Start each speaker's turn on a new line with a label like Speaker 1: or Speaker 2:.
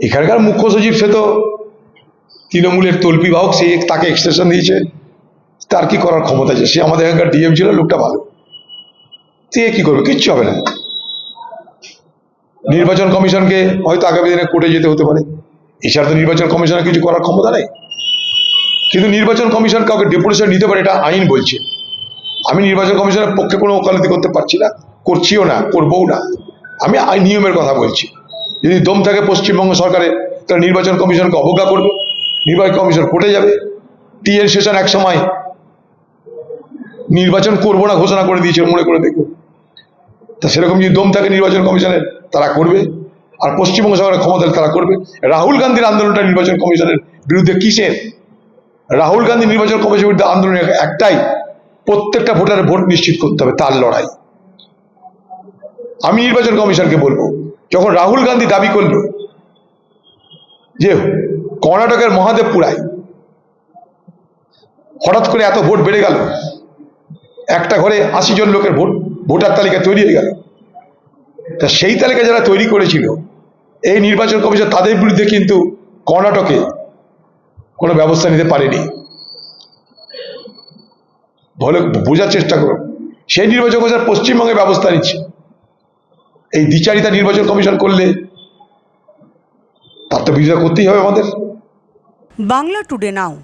Speaker 1: এখানকার মুখ্য সচিব সে তো তৃণমূলের তল্পি বাহক, সে তাকে এক্সটেনশন দিয়েছে। তার কি করার ক্ষমতা আছে? সে আমাদের এখানকার ডিএম ছিল, লোকটা ভালো। সে কি করবে? কিচ্ছু হবে না। নির্বাচন কমিশনকে হয়তো আগামী দিনে কোর্টে যেতে হতে পারে। এছাড়া তো নির্বাচন কমিশনের কিছু করার ক্ষমতা নেই। কিন্তু নির্বাচন কমিশন কাউকে ডেপুটেশন নিতে পারে, এটা আইন বলছে। আমি নির্বাচন কমিশনের পক্ষে কোনো ওকালতি করতে পারছি না। করছিও না, করবও না। আমি নিয়মের কথা বলছি। যদি দম থাকে পশ্চিমবঙ্গ সরকারে, তাহলে নির্বাচন কমিশনকে অবজ্ঞা করবে, নির্বাচন কমিশন কোর্টে যাবে টিএন সেশন এক সময় নির্বাচন করব না ঘোষণা করে দিয়েছে, মনে করে দেখুন তা সেরকম যদি দম থাকে নির্বাচন কমিশনের, তারা করবে। আর পশ্চিমবঙ্গ সরকারের ক্ষমতা তারা করবে। রাহুল গান্ধীর আন্দোলনটা নির্বাচন কমিশনের বিরুদ্ধে কিসের? রাহুল গান্ধী নির্বাচন কমিশনের বিরুদ্ধে আন্দোলন একটাই, প্রত্যেকটা ভোটারের ভোট নিশ্চিত করতে হবে, তার লড়াই। আমি নির্বাচন কমিশনকে বলব যখন রাহুল গান্ধী দাবি করল যে কর্ণাটকের মহাদেবপুরায় হঠাৎ করে এত ভোট বেড়ে গেল, একটা ঘরে আশি জন লোকের ভোট, ভোটার তালিকা তৈরি হয়ে গেল। তা সেই তালিকা যারা তৈরি করেছিল, এই নির্বাচন কমিশন তাদের বিরুদ্ধে কিন্তু কর্ণাটকে কোনো ব্যবস্থা নিতে পারেনি। ভালো বোঝার চেষ্টা করুন। সেই নির্বাচন কমিশন পশ্চিমবঙ্গে ব্যবস্থা নিচ্ছে। এই দ্বিচারিতা নির্বাচন কমিশন করলে তার তো বিরোধিতা করতেই হবে আমাদের।
Speaker 2: Bangla today now.